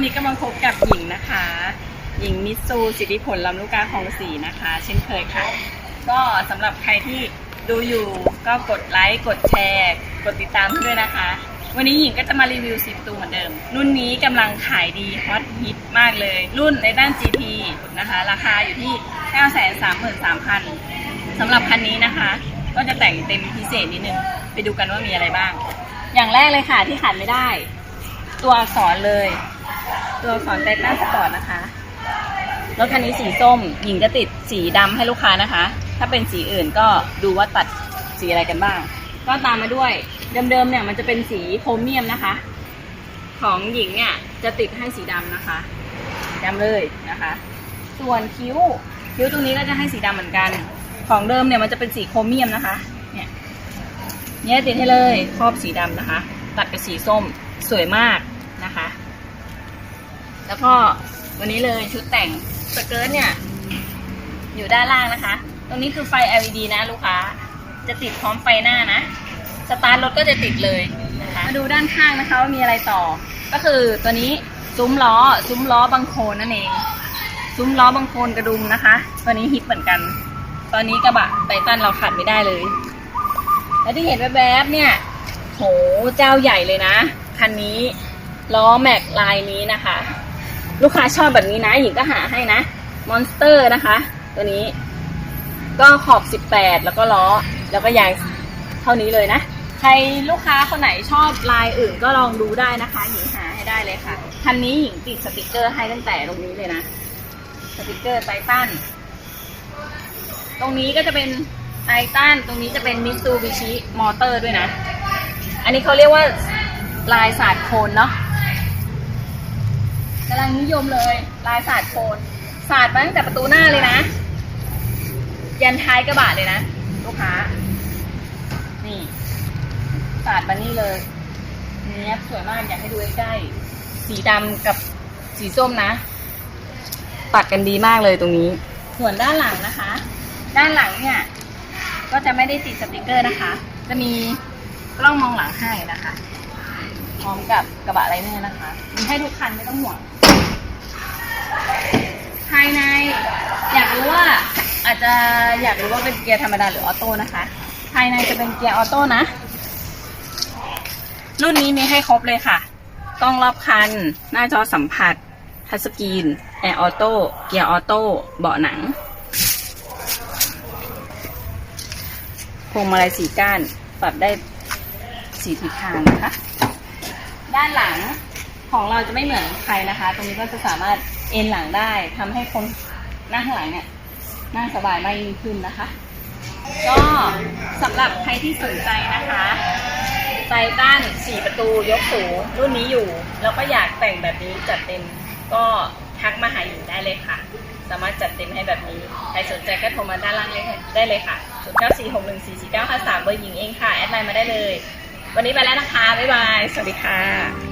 ันนี้ก็มาพบกับหญิงนะคะ หญิงมิตซูสิทธิผลลำลูกกาคลองสีนะคะ เช่นเคยค่ะ ก็สำหรับใครที่ดูอยู่ก็กดไลค์กดแชร์ กดติดตามด้วยนะคะ วันนี้หญิงก็จะมารีวิวสิบตัวเหมือนเดิม รุ่นนี้กำลังขายดีฮอตฮิตมากเลย รุ่นในด้าน GT นะคะ ราคาอยู่ที่ 933,000สำหรับคันนี้นะคะ ก็จะแต่งเต็มพิเศษนิดนึง ไปดูกันว่ามีอะไรบ้าง อย่างแรกเลยค่ะที่ขาดไม่ได้ตัวอักษรเลย ตัวอักษรไททันสปอร์ตนะคะ รถคันนี้สีส้ม หญิงจะติดสีดำให้ลูกค้านะคะ ถ้าเป็นสีอื่นก็ดูว่าตัดสีอะไรกันบ้าง ก็ตามมาด้วย เดิมๆเนี่ยมันจะเป็นสีโครเมียมนะคะ ของหญิงเนี่ยจะติดให้สีดำนะคะดำเลยนะคะ ส่วนคิ้ว คิ้วตรงนี้ก็จะให้สีดำเหมือนกัน ของเดิมเนี่ยมันจะเป็นสีโครเมียมนะคะ เนี่ยเนี่ยติดให้เลยครอบสีดำนะคะ ตัดกับสีส้มสวยมาก แล้วก็วันนี้เลยชุดแต่งสเกิร์ตเนี่ย อยู่ด้านล่างนะคะ ตรงนี้คือไฟ LED นะลูกค้า จะติดพร้อมไฟหน้านะ สตาร์ทรถก็จะติดเลยนะคะ มาดูด้านข้างนะคะว่ามีอะไรต่อ ก็คือตัวนี้ซุ้มล้อ ซุ้มล้อบังโคนนั่นเอง ซุ้มล้อบังโคนกระดุมนะคะ ตัวนี้ฮิตเหมือนกัน ตอนนี้กระบะไททันเราขาดไม่ได้เลย แล้วที่เห็นแวบๆเนี่ย โห เจ้าใหญ่เลยนะ คันนี้ล้อแม็กลายนี้นะคะ ลูกค้าชอบแบบนี้นะหญิงก็หาให้นะมอนสเตอร์นะคะ ตัวนี้ ก็ขอบ 18 แล้วก็ล้อ แล้วก็ยางเท่านี้เลยนะ ใครลูกค้าคนไหนชอบลายอื่นก็ลองดูได้นะคะ หญิงหาให้ได้เลยค่ะคันนี้หญิงติดสติกเกอร์ให้ตั้งแต่ตรงนี้เลยนะสติกเกอร์ไททันตรงนี้ก็จะเป็นไททันตรงนี้จะเป็นมิตซูบิชิมอเตอร์ด้วยนะ อันนี้เขาเรียกว่าลายสาดโคนเนาะ งนิยมเลย ลายสาดโคนสาดมาตั้งแต่ประตูหน้าเลยนะ ยันท้ายกระบะเลยนะ ลูกค้า นี่สาดมานี่เลยเนี้ยสวยมากอยากให้ดูใกล้ๆสีดำกับสีส้มนะตัดกันดีมากเลยตรงนี้ ส่วนด้านหลังนะคะ ด้านหลังเนี่ย ก็จะไม่ได้ติดสติกเกอร์นะคะ จะมีกล้องมองหลังให้นะคะ พร้อมกับกระบะไรเนอร์นะคะ มีให้ทุกคันไม่ต้องห่วง ภายใน อยากรู้ว่า อาจจะอยากรู้ว่าเป็นเกียร์ธรรมดาหรือออโต้นะคะ ภายในจะเป็นเกียร์ออโต้นะ รุ่นนี้มีให้ครบเลยค่ะ กล้องรอบคัน หน้าจอสัมผัส ทัชสกรีน แอร์ออโต้ เกียร์ออโต้ เบาะหนัง พวงมาลัยสีก้าน ปรับได้สีทิศทางนะคะ ด้านหลังของเราจะไม่เหมือนใครนะคะ ตรงนี้ก็จะสามารถเอนหลังได้ทำให้คนนั่งข้างหลังเนี่ย นั่งสบายมากยิ่งขึ้นนะคะ ก็สำหรับใครที่สนใจนะคะไททันสี่ประตูยกสูงรุ่นนี้อยู่ แล้วก็อยากแต่งแบบนี้จัดเต็มก็ทักมาหาหญิงได้เลยค่ะ สามารถจัดเต็มให้แบบนี้ ใครสนใจก็โทรมาด้านล่างเลยได้เลยค่ะ0 9 4 6 1 4 4 9 5 3เบอร์หญิงเองค่ะ แอดไลน์มาได้เลย วันนี้ไปแล้วนะคะ บ๊ายบาย สวัสดีค่ะ